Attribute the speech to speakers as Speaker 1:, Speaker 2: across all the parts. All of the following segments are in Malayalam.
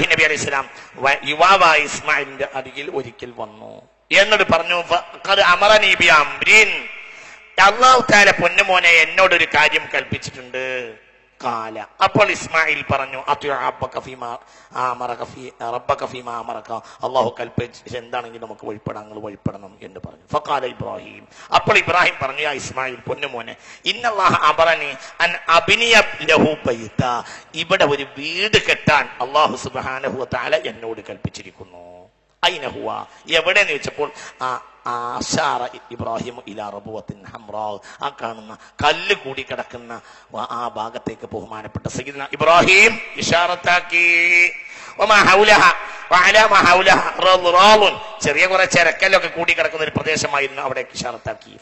Speaker 1: ഇബ്രാഹിം നബി അലൈഹി സ്വലാം യുവാവായ ഇസ്മായിലിന്റെ അരികിൽ ഒരിക്കൽ വന്നു. എന്നിട്ട് പറഞ്ഞു "ഫഖദ് അമറനീ ബി അംരിൻ. അള്ളാഹു താല പൊന്നുമോനെ എന്നോടൊരു കാര്യം കൽപ്പിച്ചിട്ടുണ്ട്. കാല. അപ്പോൾ ഇസ്മായിൽ പറഞ്ഞു അള്ളാഹു കൽപ്പിച്ച് എന്താണെങ്കിലും നമുക്ക് വഴിപ്പെടാം നിങ്ങൾ വഴിപ്പെടണം എന്ന് പറഞ്ഞു. ഫക്കാല ഇബ്രാഹിം. അപ്പോൾ ഇബ്രാഹിം പറഞ്ഞു ആ ഇസ്മായിൽ പൊന്നുമോനെ ഇന്നല്ലാഹ അബറനി അൻ അഭിനിയ ലഹു ബൈത. ഇവിടെ ഒരു വീട് കെട്ടാൻ അള്ളാഹു സുബാനഹു താല എന്നോട് കൽപ്പിച്ചിരിക്കുന്നു. അയിനഹുവ എവിടെയെന്ന് വെച്ചപ്പോൾ ആ ആശാറ ഇബ്രാഹിം ഇലാ റബുവത്തിൻ ഹംറാവ് ആ കാണുന്ന കല്ല് കൂടി കിടക്കുന്ന ആ ഭാഗത്തേക്ക് ബഹുമാനപ്പെട്ട സയ്യിദ്ന ഇബ്രാഹിം ഇഷാറത്താക്കി. ചെറിയ കുറെ ചരക്കല്ലൊക്കെ കൂടി കിടക്കുന്ന ഒരു പ്രദേശമായിരുന്നു അവിടെ ഇഷാറത്താക്കി.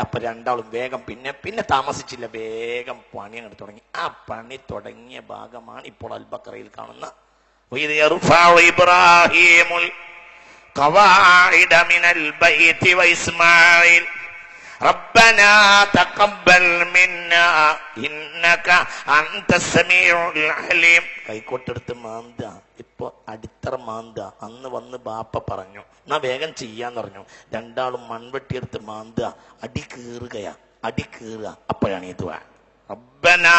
Speaker 1: അപ്പൊ രണ്ടാളും വേഗം പിന്നെ പിന്നെ താമസിച്ചില്ല. വേഗം പണി അങ്ങോട്ട് തുടങ്ങി. ആ പണി തുടങ്ങിയ ഭാഗമാണ് ഇപ്പോൾ അൽബക്കറയിൽ കാണുന്ന. ഇബ്രാഹിമുൽ يرفع إبراهيم القواعد من البيت وإسماعيل ربنا تقبل منا إنك أنت السميع العليم കൈക്കോട്ടെടുത്ത് മാന്ത ഇപ്പൊ അടിത്തറ മാന്ത അന്ന് വന്ന് ബാപ്പ പറഞ്ഞു എന്നാ വേഗം ചെയ്യാന്ന് പറഞ്ഞു രണ്ടാളും മൺവെട്ടിയെടുത്ത് മാന്ത അടി കീറുകയാ അടി കീറുക അപ്പോഴാണ് ഈ ദുആ ربنا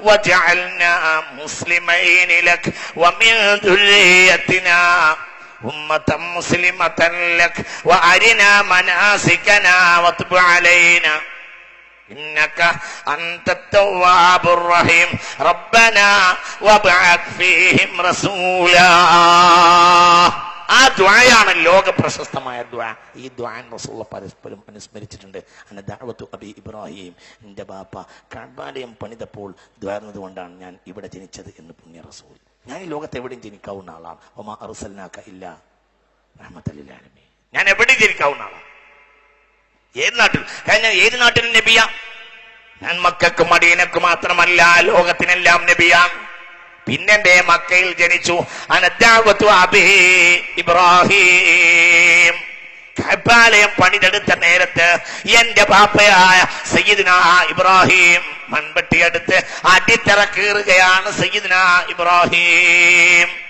Speaker 1: وجعلنا مسلمين لك ومن ذريتنا أمة مسلمة لك وأرنا مناسكنا وتب علينا إنك أنت التواب الرحيم ربنا وابعث فيهم رسولا ആ ദ്വായാണ് ലോക പ്രശസ്തമായ ദ്വാ ഈ ദ്വാൻ റസൂള്ള പരസ്പരം അനുസ്മരിച്ചിട്ടുണ്ട് അന്ന ദഅവത്തു അബി ഇബ്രാഹിം എൻ്റെ ബാപ്പ കഅബാലയം പണിതപ്പോൾ ദ്വാർന്നത് കൊണ്ടാണ് ഞാൻ ഇവിടെ ജനിച്ചത് എന്ന് പുണ്യ റസൂൽ ഞാൻ ഈ ലോകത്ത് എവിടെയും ജനിക്കാവുന്ന ആളാണ് ഒമാ അറുസലിനാക്ക ഇല്ല റഹ്മത്തല്ലാലമേ ഞാൻ എവിടെയും ജനിക്കാവുന്ന ആളാണ് ഏത് നാട്ടിൽ? ഞാൻ ഏത് നാട്ടിലും നബിയ? ഞാൻ മക്കൾക്കും അടിയനക്കും മാത്രമല്ല ലോകത്തിനെല്ലാം നബിയാ. പിന്നെന്റെ മക്കയിൽ ജനിച്ചു? അബി ഇബ്രാഹിം. കബാലയം പണിതെടുത്ത നേരത്ത് എന്റെ പാപ്പയായ സയ്യിദിന ഇബ്രാഹിം മൺപട്ടി എടുത്ത് അടിത്തറ കീറുകയാണ് സയ്യിദ്ന ഇബ്രാഹിം.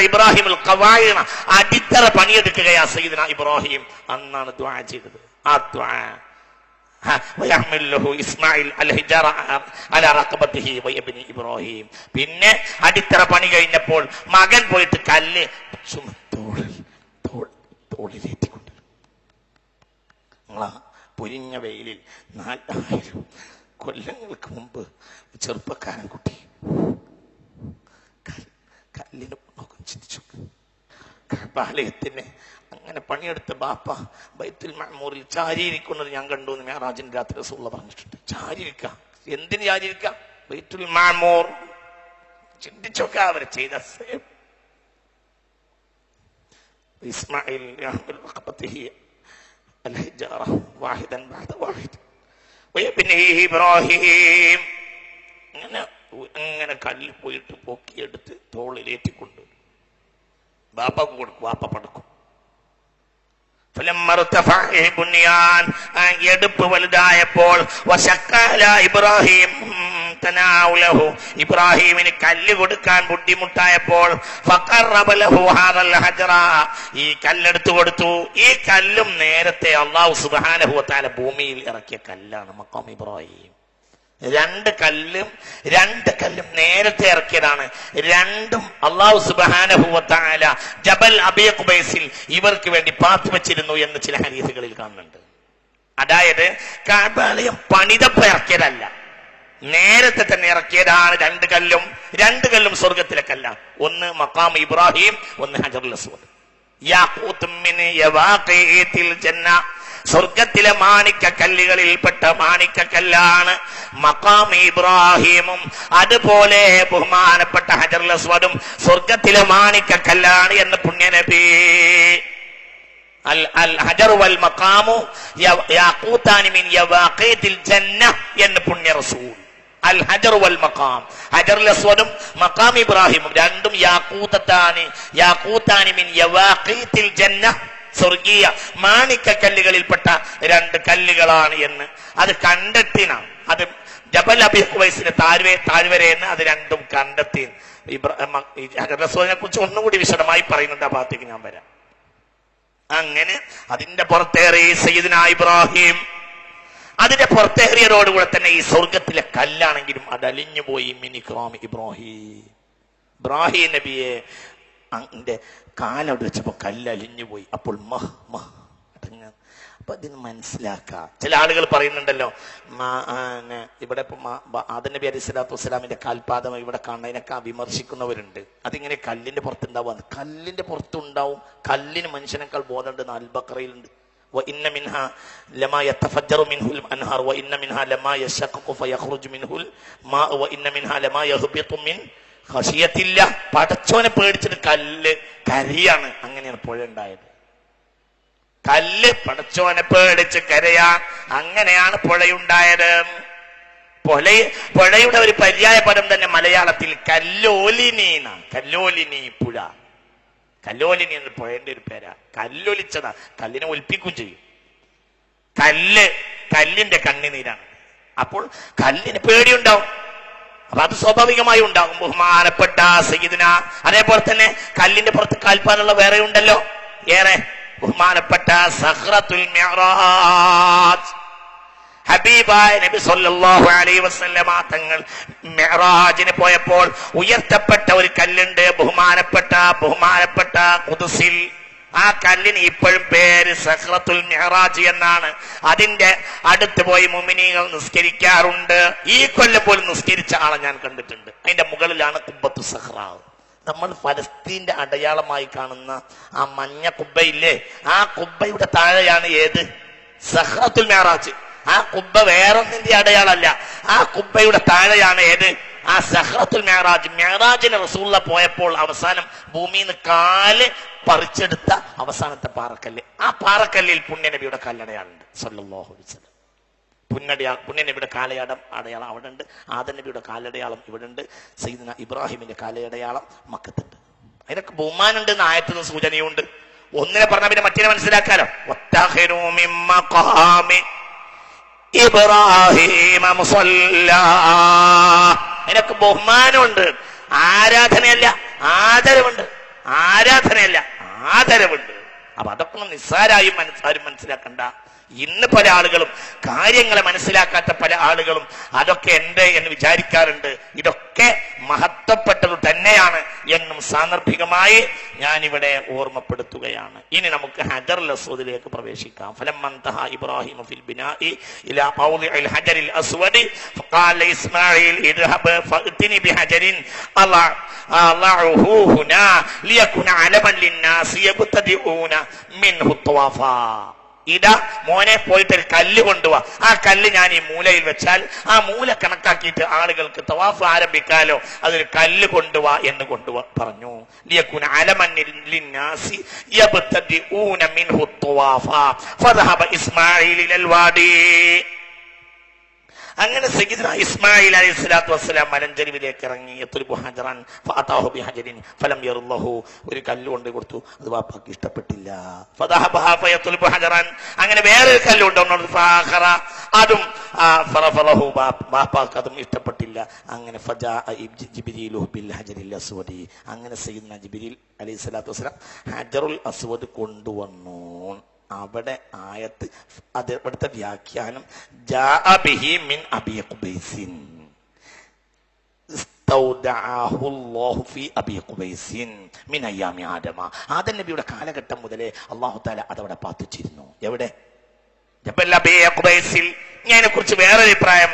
Speaker 1: ഇബ്രാഹിം അടിത്തറ പണിയെടുക്കുകയാ സയ്യിദ്ന ഇബ്രാഹിം. അന്നാണ് ദ്വാ ചെയ്തത്. ആ ദ്വാ. ഇബ്രാഹിം. പിന്നെ അടിത്തറ പണി കഴിഞ്ഞപ്പോൾ മകൻ പോയിട്ട് കല്ല് തോളിലേറ്റിക്കൊണ്ട് പൊരിഞ്ഞ വെയിലിൽ നാലായിരം കൊല്ലങ്ങൾക്ക് മുമ്പ് ചെറുപ്പക്കാരൻ കുട്ടി. കല്ലിന് നോക്കും ചിന്തിച്ചു. കഴപ്പാലയത്തിന് അങ്ങനെ പണിയെടുത്ത ബാപ്പ ബൈത്തിൽ മൂറിൽ ചാരിയിരിക്കുന്നത് ഞാൻ കണ്ടു എന്ന് മേറാജിന്റെ രാത്രി സുള്ള പറഞ്ഞിട്ടുണ്ട്. ചാരിയിരിക്ക. എന്തിന് ചാരിയിരിക്ക? ബൈത്തുൽ മാമോർ ചിന്തിച്ചൊക്കെ അവർ ചെയ്ത സേം ഇസ്മായിൽ വാഹിദൻ വാഹിദ്. ഇബ്രാഹിം അങ്ങനെ അങ്ങനെ കല്ലിൽ പോയിട്ട് പൊക്കിയെടുത്ത് തോളിലേറ്റിക്കൊണ്ട് ബാപ്പ കൊടുക്കും ബാപ്പ പടക്കും. എടുപ്പ് വലുതായപ്പോൾ ഇബ്രാഹിം തനാവുലഹു. ഇബ്രാഹിമിന് കല്ല് കൊടുക്കാൻ ബുദ്ധിമുട്ടായപ്പോൾ ഹാദൽ ഹജറ. ഈ കല്ലെടുത്തു കൊടുത്തു. ഈ കല്ലും നേരത്തെ അള്ളാഹു സുബ്ഹാനഹു ഭൂമിയിൽ ഇറക്കിയ കല്ലാണ് മക്കാം ഇബ്രാഹിം. രണ്ട് കല്ലും രണ്ട് കല്ലും നേരത്തെ ഇറക്കിയതാണ്. രണ്ടും അള്ളാഹു സുബാനഹുവത്തായ ജബൽ അബിയ കുബൈസിൽ ഇവർക്ക് വേണ്ടി പാത്തു വെച്ചിരുന്നു എന്ന് ചില ഹരീസുകളിൽ കാണുന്നുണ്ട്. അതായത് കാബാലയം പണിതപ്പോ ഇറക്കിയതല്ല. നേരത്തെ തന്നെ ഇറക്കിയതാണ് രണ്ട് കല്ലും. രണ്ട് കല്ലും സ്വർഗത്തിലെ കല്ലാണ് ഒന്ന് മക്കാം ഇബ്രാഹിം ഒന്ന് ഹജറുൽ അസ്വദ്. സ്വർഗത്തിലെ മാണിക്ക കല്ലുകളിൽപ്പെട്ട മാണിക്ക കല്ലാണ് മക്കാം ഇബ്രാഹിമും. അതുപോലെ ബഹുമാനപ്പെട്ട ഹജറുൽ അസ്വദും സ്വർഗത്തിലെ മാണിക്ക കല്ലാണ് എന്ന് പുണ്യനബി. എന്ന് പുണ്യ റസൂൽ അൽ ഹജർ വൽ മഖാം. ഹജറുൽ അസ്വദും മഖാം ഇബ്രാഹിമും രണ്ടും യാക്കൂത്തത്താനി യാക്കൂത്താനി മിൻ യവാഖീത്തിൽ ജന്ന സ്വർഗീയ മാണിക്ക കല്ലുകളിൽപ്പെട്ട രണ്ട് കല്ലുകളാണ് എന്ന്. അത് കണ്ടെത്തിനാണ്. അത് ജബൽ അബി ഹുവൈസിന്റെ താഴ്വേ താഴ്വര എന്ന് അത് രണ്ടും കണ്ടെത്തി റസൂലിനെ കുറിച്ച് ഒന്നുകൂടി വിശദമായി പറയുന്നുണ്ട് ആ ഭാഗത്തേക്ക് ഞാൻ വരാം. അങ്ങനെ അതിന്റെ പുറത്തേറി സയ്യിദിന ഇബ്രാഹിം അതിന്റെ പുറത്തേറിയതോടുകൂടെ തന്നെ ഈ സ്വർഗത്തിലെ കല്ലാണെങ്കിലും അത് അലിഞ്ഞു പോയി മിനിക്രാം ഇബ്രാഹിം. ഇബ്രാഹിം നബിയെ അന്റെ കാലവിടെ വെച്ചപ്പോ കല്ല് അലിഞ്ഞു പോയി. അപ്പോൾ മഹ് മഹ്. അപ്പൊ ഇതിന് മനസ്സിലാക്കാം. ചില ആളുകൾ പറയുന്നുണ്ടല്ലോ ഇവിടെ ഇപ്പൊ ആദനബി സ്വലാത്തു വസ്സലാമിന്റെ കാൽപാദം ഇവിടെ കാണുന്നതിനൊക്കെ വിമർശിക്കുന്നവരുണ്ട്. അതിങ്ങനെ കല്ലിന്റെ പുറത്തുണ്ടാവും. കല്ലിന്റെ പുറത്തുണ്ടാവും. കല്ലിന് മനുഷ്യനേക്കാൾ ബോധമുണ്ട്. അൽബക്കറയിലുണ്ട് وإن منها لما يتفجر منه الأنهار وإن منها لما يشقق فيخرج منه الماء وإن منها لما يهبط من خشية الله പടച്ചോനെ പേടിച്ചിട്ട് കല്ല് കരിയാണ് അങ്ങനെയാണ് പുഴ ഉണ്ടായത് കല്ല് പടച്ചോനെ പേടിച്ച് കരയാൻ അങ്ങനെയാണ് പുഴയുണ്ടായത് പുഴ പുഴയുടെ ഒരു പര്യായ പദം തന്നെ മലയാളത്തിൽ കല്ലോലിനീന കല്ലോലിനി പുഴ കല്ലോലിനി എന്ന് പുഴേന്റെ ഒരു പേരാ. കല്ലൊലിച്ചതാ. കല്ലിനെ ഒലിപ്പിക്കുകയും ചെയ്യും. കല്ല് കല്ലിന്റെ കണ്ണിനീരാണ്. അപ്പോൾ കല്ലിന് പേടിയുണ്ടാവും. അപ്പൊ അത് സ്വാഭാവികമായി ഉണ്ടാകും. ബഹുമാനപ്പെട്ട സയ്യിദിന. അതേപോലെ തന്നെ കല്ലിന്റെ പുറത്ത് കാൽപ്പാനുള്ള വേറെ ഉണ്ടല്ലോ ഏറെ ബഹുമാനപ്പെട്ട സഹ്റത്തുൽ മിഅ്റാജ്. ഹബീബായ നബി സല്ലല്ലാഹു അലൈഹി വസല്ലമ തങ്ങൾ മിഅ്റാജിന് പോയപ്പോൾ ഉയർത്തപ്പെട്ട ഒരു കല്ലുണ്ട് ബഹുമാനപ്പെട്ട ബഹുമാനപ്പെട്ട ഖുദ്സിൽ. ആ കല്ലിന് ഇപ്പോഴും പേര് സഹ്റത്തുൽ മിഹ്റാജ് എന്നാണ്. അതിന്റെ അടുത്ത് പോയി മുമിനികൾ നിസ്കരിക്കാറുണ്ട്. ഈ കൊല്ലം പോലും നിസ്കരിച്ച ആളെ ഞാൻ കണ്ടിട്ടുണ്ട്. അതിന്റെ മുകളിലാണ് കുബ്ബത്തു സഹ്റാവ് നമ്മൾ ഫലസ്തീന്റെ അടയാളമായി കാണുന്ന ആ മഞ്ഞ കുബ്ബയില്ലേ? ആ കുബ്ബയുടെ താഴെയാണ് ഏത്? സഹ്റത്തുൽ മിഹ്റാജ് ആ കുബ്ബ വേറൊന്നിന്റെ അടയാളല്ല. ആ കുബ്ബയുടെ താഴെയാണ് ഏത്? ആ സഹ്റത്തുൽ മേറാജ്. മേറാജിന് റസൂള്ള പോയപ്പോൾ അവസാനം ഭൂമിയിൽ നിന്ന് കാൽ പറിച്ചെടുത്ത അവസാനത്തെ പാറക്കല്ല്. ആ പാറക്കല്ലിൽ പുണ്യനബിയുടെ കല്ലടയാളുണ്ട് അലൈഹി വസല്ലം. പുന്നടയാ പുണ്യനബിയുടെ കാലയടം അടയാളം അവിടെ ഉണ്ട് ആദനബിയുടെ കാലടയാളം ഇവിടെ ഉണ്ട് സയ്യിദ്ന ഇബ്രാഹിമിന്റെ കാലയടയാളം മക്കത്തുണ്ട്. അതിനൊക്കെ ബഹുമാനുണ്ട് എന്ന് നിന്ന് സൂചനയുണ്ട് ഒന്നിനെ പറഞ്ഞാൽ പിന്നെ മറ്റേ മനസ്സിലാക്കാലോ? വത്തഖിറൂ നിനക്ക് ബഹുമാനമുണ്ട്. ആരാധനയല്ല ആദരവുണ്ട്. ആരാധനയല്ല ആദരവുണ്ട്. അപ്പൊ അതൊക്കെ നിസ്സാരായും മനസ്സാരും മനസ്സ് മനസ്സിലാക്കണ്ട. ഇന്ന് പല ആളുകളും കാര്യങ്ങളെ മനസ്സിലാക്കാത്ത പല ആളുകളും അതൊക്കെ എന്റെ എന്ന് വിചാരിക്കാറുണ്ട്. ഇതൊക്കെ മഹത്വപ്പെട്ടത് തന്നെയാണ് എന്നും സാന്ദർഭികമായി ഞാനിവിടെ ഓർമ്മപ്പെടുത്തുകയാണ്. ഇനി നമുക്ക് ഹജർ ലസൂദിലേക്ക് പ്രവേശിക്കാം. ഫലമന്തഹ ഇബ്രാഹിം ഫിൽ ബിനാഇ ഇലാ ഹജറിൽ അസ്വദി. ഫഖാല ഇസ്മാഈൽ ബിഹജരിൻ ഹുനാ യബ്തദിഊന ഇതാ മോനെ പോയിട്ട് ഒരു കല്ല് കൊണ്ടുപോവാ ആ കല്ല് ഞാൻ ഈ മൂലയിൽ വെച്ചാൽ ആ മൂല കണക്കാക്കിയിട്ട് ആളുകൾക്ക് തവാഫ് ആരംഭിക്കാലോ. അതൊരു കല്ല് കൊണ്ടുവാ എന്ന് കൊണ്ടുവാ പറഞ്ഞു. അങ്ങനെ ഇസ്മായിൽ അലൈഹി സ്വലാത്തു വസ്സലാം മലഞ്ചെരുവിലേക്ക് ഇറങ്ങി. ഫലം ഒരു കല്ല് കൊണ്ട് കൊടുത്തു. അത് വാപ്പാക്ക് ഇഷ്ടപ്പെട്ടില്ല. അങ്ങനെ വേറൊരു കല്ല് കൊണ്ടുവന്നു ഫാഖറ. അതും അതും ഇഷ്ടപ്പെട്ടില്ല. അങ്ങനെ ഫജാ ബിൽ അസ്വദി. അങ്ങനെ ജിബ്രീൽ അലൈഹി സ്വലാത്തു വസ്സലാം ഹജറുൽ അസ്വദ് കൊണ്ടുവന്നു. അവിടെ ആയത്ത് അത് ഇവിടുത്തെ വ്യാഖ്യാനം ജാഅ ബിഹി മിൻ അബി ഖുബൈസിൻ ഇസ്തൗദഅഹു അല്ലാഹു ഫീ അബി ഖുബൈസിൻ മിൻ അയ്യാമി ആദമ ആദം നബിയുടെ കാലഘട്ടം മുതലേ അല്ലാഹു തആല അതവിടെ പാത്തിച്ചിരുന്നു എവിടെ ജബൽ അബി ഖുബൈസിൽ ഇതിനെ കുറിച്ച് വേറെ അഭിപ്രായം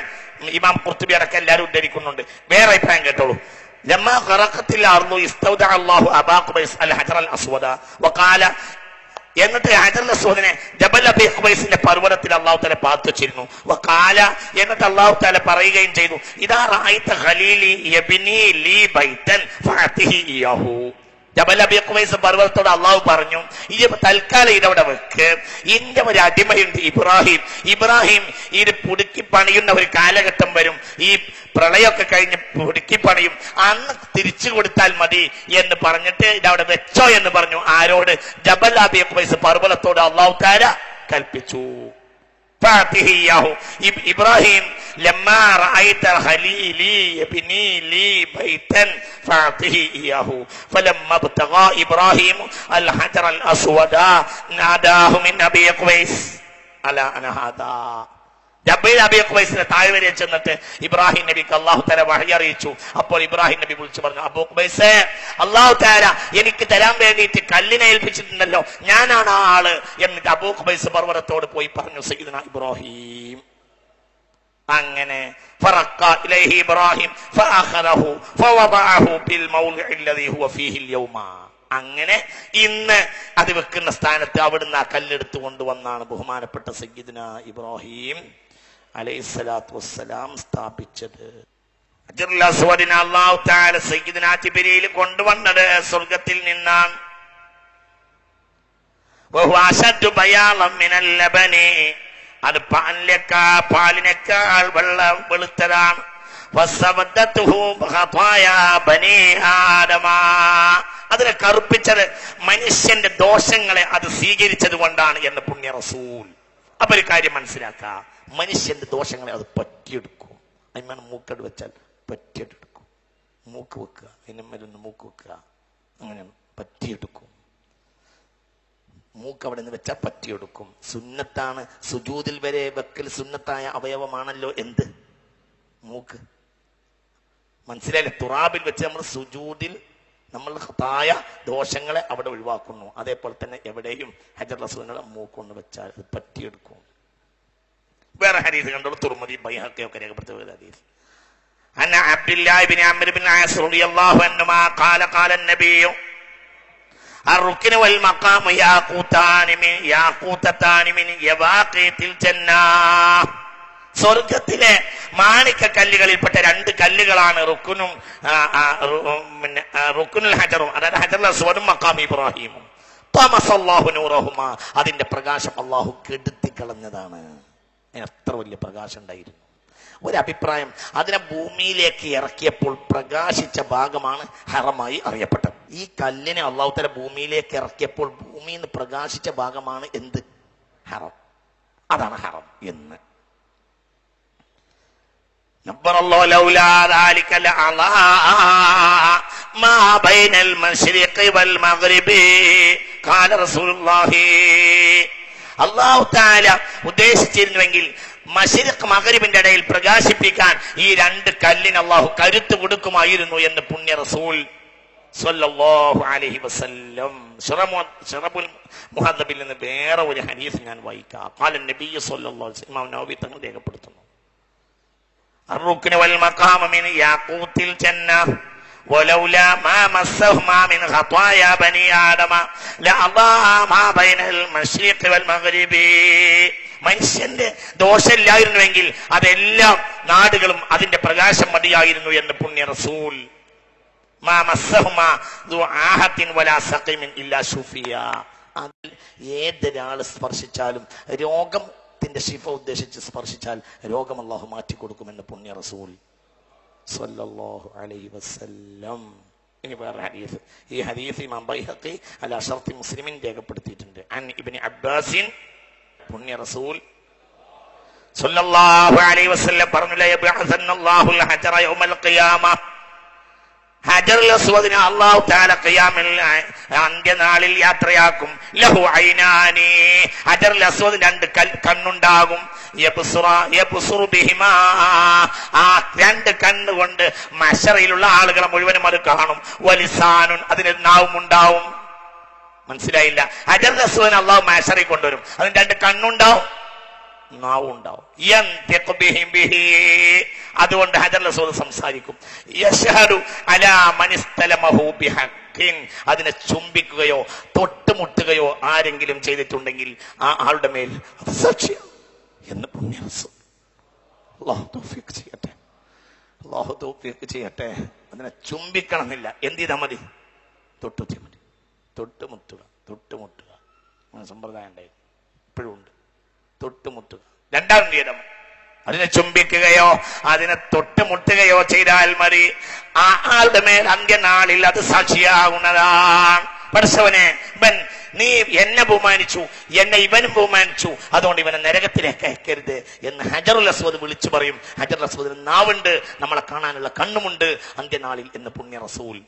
Speaker 1: ഇമാം ഖുർത്തുബി അടക്കം എല്ലാവരും ഉദ്ധരിക്കുന്നുണ്ട് വേറെ അഭിപ്രായം കേട്ടോളൂ لما غرقت الارض استودع الله ابا قبيس الحجر الاسود وقال എന്നിട്ട് ഹജർ സോദനെ ജബൽ അബി ഹുബൈസിന്റെ പർവതത്തിൽ അള്ളാഹു താല പാത്തു വെച്ചിരുന്നു. കാല എന്നിട്ട് അള്ളാഹു താല പറയുകയും ചെയ്തു ഇതാ റായിത്ത ഖലീലി യബിനി ലീ ബൈതൻ ഫഅതിഹി ഇയാഹു. ജബൽ പർവതത്തോട് അള്ളാഹു പറഞ്ഞു ഈ തൽക്കാലം ഇതവിടെ വെക്ക്. ഇന്റെ ഒരു അടിമയുണ്ട് ഇബ്രാഹിം. ഇബ്രാഹിം ഈ പുടുക്കി പണിയുന്ന ഒരു കാലഘട്ടം വരും. ഈ പ്രളയമൊക്കെ കഴിഞ്ഞ് പുടുക്കി പണിയും. അന്ന് തിരിച്ചു കൊടുത്താൽ മതി എന്ന് പറഞ്ഞിട്ട് ഇതവിടെ വെച്ചോ എന്ന് പറഞ്ഞു. ആരോട്? ജബൽ അബി ഖുബൈസ് പർവതത്തോട് അള്ളാഹു താര കൽപ്പിച്ചു. إب- إبراهيم لما رأيت خليلي يبني لي بيتا فاعطه إياه. فلما ابتغى إبراهيم الحجر الأسود ناداه من أبي قويس ألا أنا هذا؟ ജബൈൽ അബി താഴെ വരെ ചെന്നിട്ട് ഇബ്രാഹിം നബിക്ക് അള്ളാഹു തല വഴി അറിയിച്ചു. അപ്പോൾ ഇബ്രാഹിം നബി വിളിച്ചു പറഞ്ഞു അബു ഖുബൈസ് അള്ളാഹു താര എനിക്ക് തരാൻ വേണ്ടിയിട്ട് കല്ലിനെ ഏൽപ്പിച്ചിട്ടുണ്ടല്ലോ ഞാനാണ് ആ ആൾ. എന്നിട്ട് അബു ഖുബൈസ് പർവതത്തോട് പോയി പറഞ്ഞു സയ്യിദന ഇബ്രാഹിം. അങ്ങനെ ഇബ്രാഹിം അങ്ങനെ ഇന്ന് അത് വെക്കുന്ന സ്ഥാനത്ത് അവിടുന്ന് ആ കല്ലെടുത്ത് കൊണ്ടുവന്നാണ് ബഹുമാനപ്പെട്ട സയ്യിദ്ന ഇബ്രാഹിം. അലൈഹിസ്സലാത്തു വസ്സലാം സ്ഥാപിച്ചത്. ഹജറുൽ അസ്വദിനെ അല്ലാഹു തആല സയ്യിദ്ന ജിബ്രീൽ കൊണ്ടുവന്നത് സ്വർഗത്തിൽ നിന്നാണ്. അത് പാലിനേക്കാൾ പാലിനേക്കാൾ വെള്ളം വെളുത്തതാണ്. അതിനെ കറുപ്പിച്ചത് മനുഷ്യന്റെ ദോഷങ്ങളെ അത് സ്വീകരിച്ചത് കൊണ്ടാണ് എന്ന് പുണ്യ റസൂൽ. അപ്പൊ ഒരു കാര്യം മനസ്സിലാക്കുക മനുഷ്യന്റെ ദോഷങ്ങളെ അത് പറ്റിയെടുക്കും. അതിന്മേൽ മൂക്കട് വെച്ചാൽ പറ്റിയെടുക്കും. മൂക്ക് വെക്കുക. അതിന് മേലൊന്ന് മൂക്ക് വെക്കുക. അങ്ങനെ പറ്റിയെടുക്കും. മൂക്ക് അവിടെ നിന്ന് വെച്ചാൽ പറ്റിയെടുക്കും. സുന്നത്താണ്. സുജൂതിൽ വരെ വെക്കൽ സുന്നത്തായ അവയവമാണല്ലോ എന്ത്? മൂക്ക്. മനസ്സിലായില്ലേ? തുറാബിൽ വെച്ച് നമ്മൾ സുജൂതിൽ നമ്മൾ തായ ദോഷങ്ങളെ അവിടെ ഒഴിവാക്കുന്നു. അതേപോലെ തന്നെ എവിടെയും ഹജർ റസൂലിനെ മൂക്കൊന്ന് വെച്ചാൽ അത് പറ്റിയെടുക്കും. വേറെ ഹരീസ് കണ്ടോളൂ തുറമതി ബൈഹക്കയൊക്കെ രേഖപ്പെടുത്തിയ ഹരീസ് أن عبد الله بن عمرو بن العاص رضي الله عنهما قال قال النبي الركن والمقام ياقوتان من ياقوتتان من يواقيت الجنة സ്വർഗത്തിലെ മാണിക്ക കല്ലുകളിൽപ്പെട്ട രണ്ട് കല്ലുകളാണ് റുക്കുനും ആ, ആ, റു- ഉം, പിന്നെ ആ, റുക്കുനുൽ ഹജറും അതായത് ഹജറുൽ അസ്വദും മക്കാം ഇബ്രാഹിമും തമസല്ലാഹു നൂറഹുമ അതിന്റെ പ്രകാശം അള്ളാഹു കെടുത്തി കളഞ്ഞതാണ് അതിന് അത്ര വലിയ പ്രകാശം ഉണ്ടായിരുന്നു ഒരഭിപ്രായം അതിനെ ഭൂമിയിലേക്ക് ഇറക്കിയപ്പോൾ പ്രകാശിച്ച ഭാഗമാണ് ഹറമായി അറിയപ്പെട്ടത് ഈ കല്ലിനെ അള്ളാഹു തല ഭൂമിയിലേക്ക് ഇറക്കിയപ്പോൾ ഭൂമിയിൽ നിന്ന് പ്രകാശിച്ച ഭാഗമാണ് എന്ത് ഹറം അതാണ് ഹറം എന്ന് نبر الله لولا ذلك لعلى ما بين المشرق والمغرب قال رسول الله അള്ളാഹു താല ഉദ്ദേശിച്ചിരുന്നുവെങ്കിൽ മഷിരിഖ് മകരിബിന്റെ ഇടയിൽ പ്രകാശിപ്പിക്കാൻ ഈ രണ്ട് കല്ലിന് അള്ളാഹു കരുത്ത് കൊടുക്കുമായിരുന്നു എന്ന് പുണ്യ റസൂൽ അലൈഹി വസല്ലം. മുഹദ്ദബിൽ നിന്ന് വേറെ ഒരു ഹദീസ് ഞാൻ വായിക്കാം. ഖാല നബി ഇമാം നവവി തങ്ങൾ രേഖപ്പെടുത്തുന്നു. الركن والمقام من ياقوت الجنة ولولا ما مسهما من خطايا بني آدم لأضاء ما بين المشرق والمغرب മനുഷ്യന്റെ ദോഷമില്ലായിരുന്നുവെങ്കിൽ അതെല്ലാം നാടുകളും അതിന്റെ പ്രകാശം മതിയായിരുന്നു എന്ന് പുണ്യ റസൂൽ മാ മസ്സഹുമാ ദു ആഹത്തിൻ വലാ സഖീമിൻ ഇല്ലാ ശുഫിയ അതിൽ ഏതൊരാൾ സ്പർശിച്ചാലും രോഗത്തിന്റെ ശിഫ ഉദ്ദേശിച്ച് സ്പർശിച്ചാൽ രോഗം അള്ളാഹു മാറ്റിക്കൊടുക്കുമെന്ന് പുണ്യ റസൂൽ സല്ലല്ലാഹു അലൈഹി വസല്ലം. ഇനി വേറെ ഹദീസ്. ഈ ഹദീസ് ഇമാം ബൈഹഖി അൽ അഷർത്തി മുസ്ലിമിൻ രേഖപ്പെടുത്തിയിട്ടുണ്ട്. അൻ ഇബ്നു അബ്ബാസിൻ പുണ്യ റസൂൽ. സല്ലല്ലാഹു അലൈഹി വസല്ലം പറഞ്ഞു ല യബ്അസന്നല്ലാഹുൽ ഹജറ യൗമൽ ഖിയാമ. അള്ളാഹു അന്ത്യനാളിൽ യാത്രയാക്കും. ലഹു ഐനാനി. അസ്വദ് രണ്ട് കണ്ണുണ്ടാകും. ആ രണ്ട് കണ്ണുകൊണ്ട് മഷറയിലുള്ള ആളുകളെ മുഴുവനും അത് കാണും. വലിസാനുൻ അതിന് നാവും ഉണ്ടാവും മനസ്സിലായില്ല? ഹജറുൽ അസ്വദിനെ അള്ളാഹു മഷറി കൊണ്ടുവരും. അതിന് രണ്ട് കണ്ണുണ്ടാവും. നാവുണ്ടാവും. അതുകൊണ്ട് ഹജർ റസൂൽ സംസാരിക്കും. അതിനെ ചുംബിക്കുകയോ തൊട്ടുമുട്ടുകയോ ആരെങ്കിലും ചെയ്തിട്ടുണ്ടെങ്കിൽ ആ ആളുടെ മേൽ സാക്ഷ്യം. എന്ന് അള്ളാഹു ചെയ്യട്ടെ. അള്ളാഹു തൗഫീഖ് ചെയ്യട്ടെ. അതിനെ ചുംബിക്കണമെന്നില്ല. എന്ത് ചെയ്താൽ മതി? തൊട്ടുത്തിയാൽ മതി. തൊട്ടുമുട്ടുക. തൊട്ടുമുട്ടുക. സമ്പ്രദായം ഉണ്ടായിരുന്നു ഇപ്പോഴും ഉണ്ട്. തൊട്ടുമുട്ടുക രണ്ടാം നിയമം അതിനെ ചുംബിക്കുകയോ അതിനെ തൊട്ടുമുട്ടുകയോ ചെയ്താൽ മതി. ആ ആളുടെ മേൽ അന്ത്യനാളിൽ അത് സാക്ഷിയാകുന്നതാണ് പഠിച്ചവനെ ബൻ നീ എന്നെ ബഹുമാനിച്ചു എന്നെ ഇവനും ബഹുമാനിച്ചു. അതുകൊണ്ട് ഇവനെ നരകത്തിലേക്ക് അയക്കരുത് എന്ന് ഹജറുൽ അസ്വദ് വിളിച്ചു പറയും. ഹജറുൽ അസ്വദിന് നാവുണ്ട് നമ്മളെ കാണാനുള്ള കണ്ണുമുണ്ട്. അന്ത്യനാളിൽ എന്ന് പുണ്യ റസൂൽ